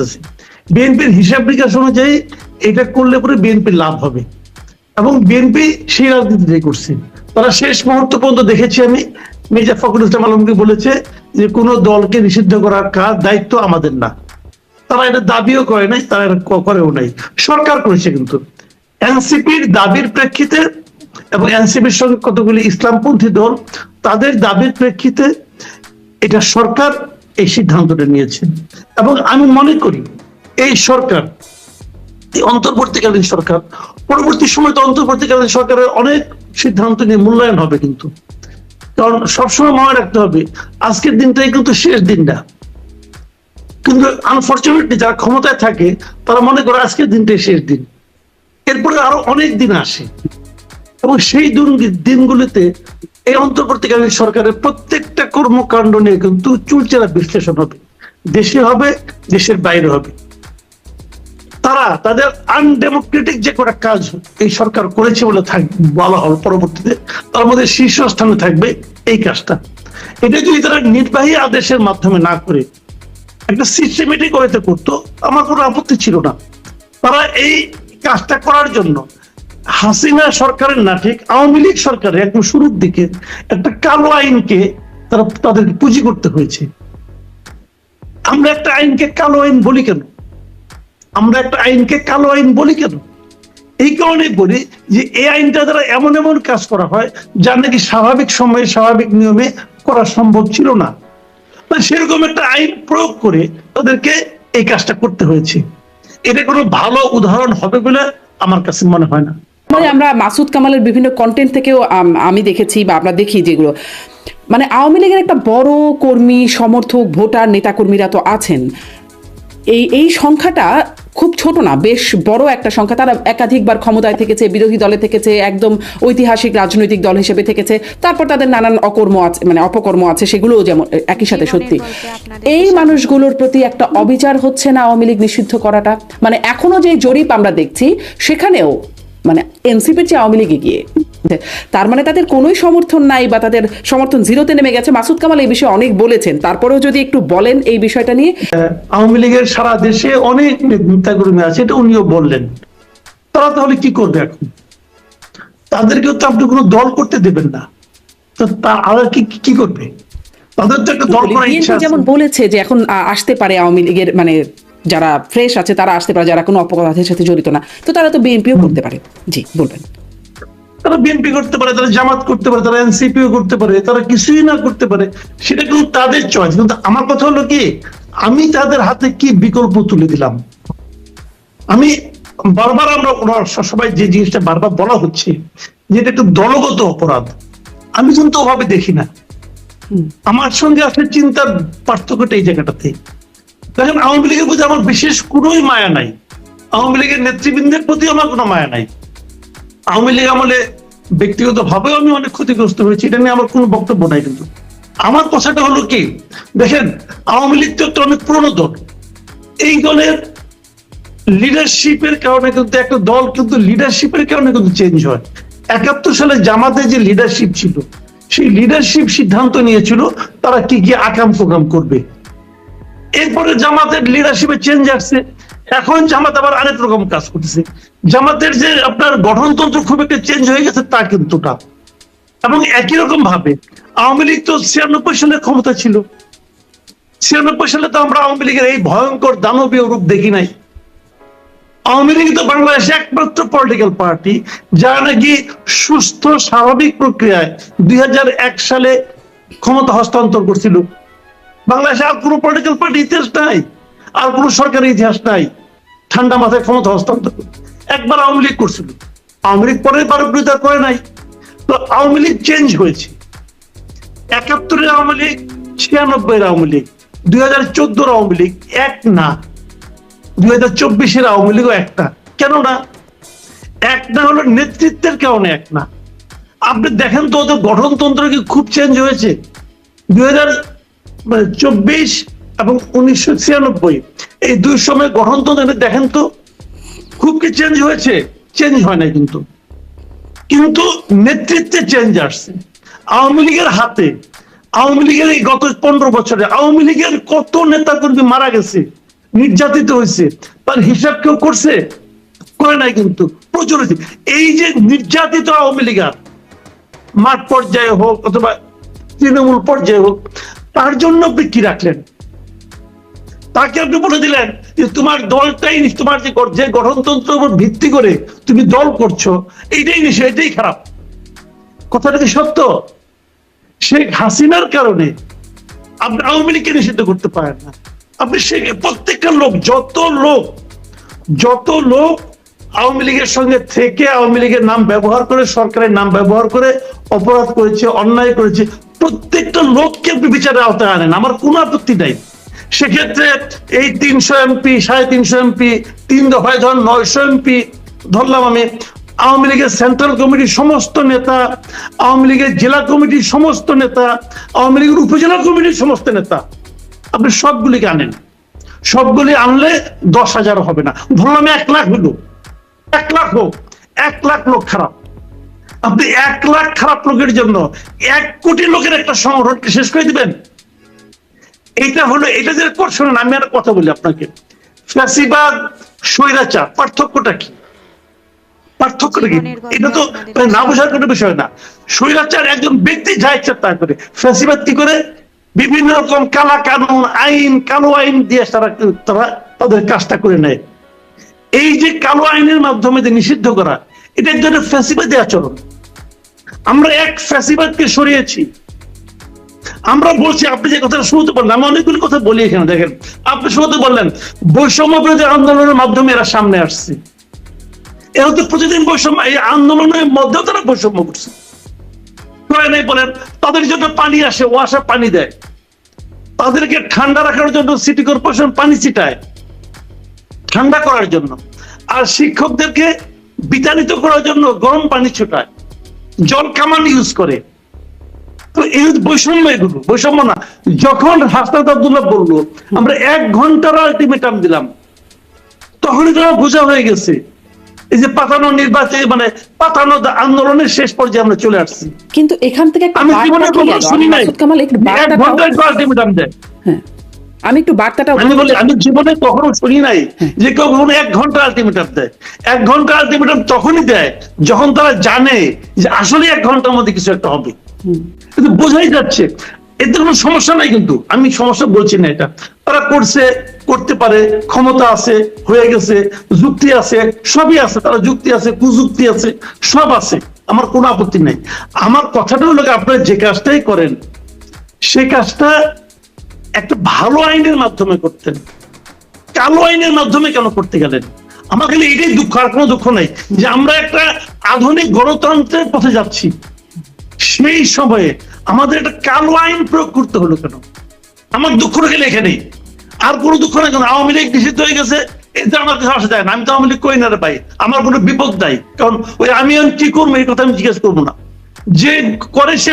করতেছে। বিএনপির হিসাব নিকাশ অনুযায়ী এটা করলে পরে বিএনপির লাভ হবে। এবং বিএনপি সেই রাজনীতিটাই করছে। তারা শেষ মুহূর্ত পর্যন্ত দেখেছি আমি, মির্জা ফখরুল ইসলাম আলমকে বলেছে যে কোন দলকে নিষিদ্ধ করার কাজ দায়িত্ব আমাদের না। তারা এটা দাবিও করে নাই, তারা এটা করেও নাই। সরকার করেছে কিন্তু। এনসিপির দাবির প্রেক্ষিতে এবং এনসিপির সঙ্গে কতগুলি ইসলামপন্থী দল, তাদের দাবির প্রেক্ষিতে এটা সরকার এই সিদ্ধান্তটা নিয়েছে। এবং আমি মনে করি এই সরকার অন্তর্বর্তীকালীন সরকার, পরবর্তী সময় তো অন্তর্বর্তীকালীন সরকারের অনেক সিদ্ধান্ত নিয়ে মূল্যায়ন হবে কিন্তু। কারণ সবসময় মনে রাখতে হবে, আজকের দিনটাই কিন্তু শেষ দিনটা। কিন্তু আনফর্চুনেটলি যারা ক্ষমতায় থাকে, তারা মনে করে আজকের দিনটাই শেষ দিন। এরপরে আরও অনেক দিন আসে। এবং সেই দিন- দিনগুলিতে এই অন্তর্বর্তীকালীন সরকারের প্রত্যেকটা কর্মকাণ্ড নিয়ে কিন্তু চুলচেরা বিশ্লেষণ হবে। দেশে হবে, দেশের বাইরে হবে। তারা তাদের আনডেমোক্রেটিক যে কটা কাজ এই সরকার করেছে বলে বলা হবে পরবর্তীতে, তার মধ্যে শীর্ষস্থানে থাকবে এই কাজটা। এটা যদি তারা নির্বাহী আদেশের মাধ্যমে না করে, একটা সিস্টেমেটিক ওয়েতে করতো, আমার কোনো আপত্তি ছিল না। তারা এই কাজটা করার জন্য হাসিনা সরকারের না, ঠিক? আওয়ামী লীগ সরকারের একদম শুরুর দিকে একটা কালো আইনকে তারা তাদেরকে পুঁজি করতে হয়েছে। আমরা একটা আইনকে কালো আইন বলি কেন? আমরা একটা আইনকে কালো আইন বলি কেন? এই কারণে বলি যে এই আইনটা দ্বারা এমন এমন কাজ করা হয় যা নাকি স্বাভাবিক সময়ে, স্বাভাবিক নিয়মে করা সম্ভব ছিল না। সেরকম একটা আইন প্রয়োগ করে তাদেরকে এই কাজটা করতে হয়েছে। এটা কোনো ভালো উদাহরণ হবে বলে আমার কাছে মনে হয় না। আমরা মাসুদ কামালের বিভিন্ন কন্টেন্ট থেকেও আমি দেখেছি বা আমরা দেখি যেগুলো। মানে আওয়ামী লীগের একটা বড় কর্মী সমর্থক ভোটার নেতাকর্মীরা তো আছেন। এই এই সংখ্যাটা খুব ছোট না বেশ বড় একটা সংখ্যা। তারা একাধিকবার ক্ষমতায় থেকেছে বিরোধী দলে থেকেছে একদম ঐতিহাসিক রাজনৈতিক দল হিসেবে থেকেছে। তারপর তাদের নানান অকর্ম আছে মানে অপকর্ম আছে সেগুলোও যেমন একই সাথে সত্যি। এই মানুষগুলোর প্রতি একটা অবিচার হচ্ছে না আওয়ামী লীগ নিষিদ্ধ করাটা? মানে এখনও যে জরিপ আমরা দেখছি সেখানেও মানে এনসিপির চেয়ে আওয়ামী লীগ এগিয়ে। তার মানে তাদের কোনোই সমর্থন নাই বা তাদের সমর্থন জিরোতে নেমে গেছে। মাসুদ কামাল এই বিষয়ে অনেক বলেছেন। তারপরেও যদি একটু বলেন এই বিষয়টা নিয়ে। আওয়ামী লীগের সারা দেশে অনেক নেতাকর্মী আছে এটা উনিও বললেন। তারা তাহলে কি করবে এখন? তাদেরকেও তো আপনি কোনো দল করতে দেবেন না। তো তারা কি কি করবে? তাদের তো একটা দল করার ইচ্ছা যেমন বলেছে যে এখন আসতে পারে আওয়ামী লীগের মানে যারা ফ্রেশ আছে তারা আসতে পারে যারা কোনো অপরাধের সাথে জড়িত না। তো তারা তো বিএনপিও করতে পারে। জি বলবেন। তারা বিএনপি করতে পারে তারা জামাত করতে পারে তারা এনসিপিও করতে পারে তারা কিছুই না করতে পারে সেটা কিন্তু তাদের চয়েস কিন্তু আমার কথা হলো কি আমি তাদের হাতে কি বিকল্প তুলে দিলাম? আমি বারবার আমরা ওরা সবাই যে জিনিসটা বারবার বলা হচ্ছে যে এটা একটু দলগত অপরাধ আমি কিন্তু ওভাবে দেখি না। আমার সঙ্গে আসলে চিন্তার পার্থক্যটা এই জায়গাটাতে। দেখেন আওয়ামী লীগের প্রতি আমার বিশেষ কোনোই মায়া নাই। আওয়ামী লীগের নেতৃবৃন্দের প্রতি আমার কোনো মায়া নাই। আওয়ামী লীগ আমলে ব্যক্তিগত ভাবেও আমি অনেক ক্ষতিগ্রস্ত হয়েছি, এটা নিয়ে আমার কোনো বক্তব্য নাই কিন্তু। আমার কথাটা হলো কি, দেখেন, আওয়ামী লীগ তো একটা অনেক পুরনো দল। এই দলের লিডারশিপের কারণে কিন্তু একটা দল কিন্তু লিডারশিপের কারণে কিন্তু চেঞ্জ হয়। একাত্তর সালে জামাতে যে লিডারশিপ ছিল, সেই লিডারশিপ সিদ্ধান্ত নিয়েছিল তারা কি কি আকাম প্রোগ্রাম করবে। এরপরে জামাতের লিডারশিপে চেঞ্জ আসছে। এখন জামাত আবার আরেক রকম কাজ করতেছে। জামাতের যে আপনার গঠনতন্ত্র খুব একটা চেঞ্জ হয়ে গেছে, তা কিন্তু না। এবং একই রকম ভাবে আওয়ামী লীগ তো ছিয়ানব্বই সালে ক্ষমতা ছিল। ছিয়ানব্বই সালে তো আমরা আওয়ামী লীগের এই ভয়ঙ্কর দানবীয় রূপ দেখি নাই। আওয়ামী লীগ তো বাংলাদেশে একমাত্র পলিটিক্যাল পার্টি যারা নাকি সুস্থ স্বাভাবিক প্রক্রিয়ায় দুই হাজার এক সালে ক্ষমতা হস্তান্তর করছিল। বাংলাদেশে আর কোনো পলিটিক্যাল পার্টি ইতিহাস নাই, আর কোনো সরকারের ইতিহাস নাই। ঠান্ডা মাথায় ক্ষমতা হস্তান্তর একবার আওয়ামী লীগ করছিল। আওয়ামী লীগ পরে পারবিতা করে নাই। তো আওয়ামী লীগ চেঞ্জ হয়েছে। একাত্তরের আওয়ামী লীগ ছিয়ানব্বই আওয়ামী লীগ, দুই হাজার চোদ্দোর আওয়ামী লীগ এক না। দুই হাজার চব্বিশের আওয়ামী লীগও একটা কেন না? এক না হলো নেতৃত্বের কারণে এক না। আপনি দেখেন তো ওদের গঠনতন্ত্র কি খুব চেঞ্জ হয়েছে। দুই হাজার চব্বিশ এবং উনিশশো ছিয়ানব্বই। এই দুই সময় দেখেন তো, খুব কি চেঞ্জ হয়েছে? চেঞ্জ হয় না কিন্তু। কিন্তু নেতৃত্বে চেঞ্জ আসছে। আওয়ামী লীগের হাতে, আওয়ামী লীগের এই গত পনেরো বছরে, আওয়ামী লীগের কত নেতা কর্মী মারা গেছে, নির্যাতিত হয়েছে, তার হিসাব কেউ করছে? করে নাই কিন্তু, প্রচুর এই যে নির্যাতিত আওয়ামী লীগার, মাঠ পর্যায়ে হোক অথবা তৃণমূল পর্যায়ে হোক তার জন্য কি রাখলেন? তাকে আপনি বলে দিলেন যে তোমার দলটাই তোমার যে যে গঠনতন্ত্রের উপর ভিত্তি করে তুমি দল করছ, এইটাই নিশ্চয় এটাই খারাপ। কথাটা কি সত্য? শেখ হাসিনার কারণে আপনি আওয়ামী লীগকে নিষিদ্ধ করতে পারেন না। আপনি সে প্রত্যেকটা লোক, যত লোক যত লোক আওয়ামী লীগের সঙ্গে থেকে আওয়ামী লীগের নাম ব্যবহার করে, সরকারের নাম ব্যবহার করে অপরাধ করেছে, অন্যায় করেছে প্রত্যেকটা লোককে আপনি বিচারের আওতায় আনেন, আমার কোনো আপত্তি নাই। সেক্ষেত্রে এই তিনশো এমপি, সাড়ে তিনশো এমপি, তিন দফায় ধর নয়শো এমপি ধরলাম আমি, আওয়ামী লীগের সেন্ট্রাল কমিটির সমস্ত নেতা, আওয়ামী লীগের জেলা কমিটির সমস্ত নেতা, আওয়ামী লীগের উপজেলা কমিটির সমস্ত নেতা, আপনি সবগুলিকে আনেন। সবগুলি আনলে দশ হাজার হবে না। ধরলাম এক লাখ হলো। এক লাখ হোক, এক লাখ লোক খারাপ। আপনি এক লাখ খারাপ লোকের জন্য এক কোটি লোকের একটা সংগঠনকে শেষ করে দিবেন। এইটা হলো এটা যে শুনুন আমি একটা কথা বলি আপনাকে। ফ্যাসিবাদ স্বৈরাচার পার্থক্যটা কি? পার্থক্যটা কি? এটা তো না বোঝার কোনো বিষয় না। স্বৈরাচার একজন ব্যক্তি যা ইচ্ছা তা করে। ফ্যাসিবাদ কি করে? বিভিন্ন রকম কালা কানুন আইন কালো আইন দিয়ে তারা তারা তাদের কাজটা করে নেয়। এই যে কালো আইনের মাধ্যমে যে নিষিদ্ধ করা এটা এক ধরনের ফ্যাসিবাদী আচরণ আমরা এক ফ্যাসিবাদকে সরিয়েছি। আমরা বলছি, আপনি যে কথাটা শুনতে পারলেন আমি অনেকগুলো কথা বলি এখানে, দেখেন। আপনি শুনতে বললেন, বৈষম্য বিরোধী আন্দোলনের মাধ্যমে এরা সামনে আসছে। এরা তো প্রতিদিন বৈষম্য এই আন্দোলনের মধ্যেও তারা বৈষম্য করছে। করে নাই বলেন, তাদের জন্য পানি আসে, ও আসা পানি দেয়। তাদেরকে ঠান্ডা রাখার জন্য সিটি কর্পোরেশন পানি ছিটায়। ঠান্ডা করার জন্য। আর শিক্ষকদেরকে বিতাড়িত করার জন্য গরম পানি ছোটায় জল কামান ইউজ করে। তো এই বৈষম্য এগুলো। বৈষম্য না যখন হাসনাত আব্দুল্লাহ বলল আমরা এক ঘণ্টার আলটিমেটাম দিলাম তখনই তো আমার বোঝা হয়ে গেছে এই যে পাতানো নির্বাচনে মানে পাতানো আন্দোলনের শেষ পর্যায়ে আমরা চলে আসছি। কিন্তু এখান থেকে আমি জীবনে কখনো শুনি নাই। এক ঘন্টায় আলটিমেটাম দেয়। হ্যাঁ। আমি একটু বার্তাটা আমি বলি আমি জীবনে কখনো শুনি নাই যে কেউ কখনো এক ঘণ্টা আলটিমেটাম দেয়। এক ঘণ্টা আলটিমেটাম তখনই দেয় যখন তারা জানে যে আসলে এক ঘণ্টার মধ্যে কিছু একটা হবে। কিন্তু বোঝাই যাচ্ছে এতে কোনো সমস্যা নাই কিন্তু। আমি সমস্যা বলছি না এটা। তারা করছে করতে পারে ক্ষমতা আছে হয়ে গেছে যুক্তি আছে সবই আছে। তারা যুক্তি আছে কুযুক্তি আছে সব আছে। আমার কোনো আপত্তি নাই। আমার কথাটা হলো আপনারা যে কাজটাই করেন সেই কাজটা একটা ভালো আইনের মাধ্যমে করতেন। কালো আইনের মাধ্যমে কেন করতে গেলেন? আমার খালি এটাই দুঃখ, আর কোনো দুঃখ নেই যে আমরা একটা আধুনিক গণতন্ত্রের পথে যাচ্ছি। সেই সময়ে আমাদের একটা কালো আইন প্রয়োগ করতে হলো কেন? আমার দুঃখ গেলে এখানেই আর কোনো দুঃখ নেই কেন? আওয়ামী লীগ নিষিদ্ধ হয়ে গেছে এতে আমার কিছু আসা যায় না। আমি তো আওয়ামী লীগ করি না ভাই? আমার কোনো বিপদ নাই। কারণ ওই আমি কি করব? এই কথা আমি জিজ্ঞেস করব না। যে করে সে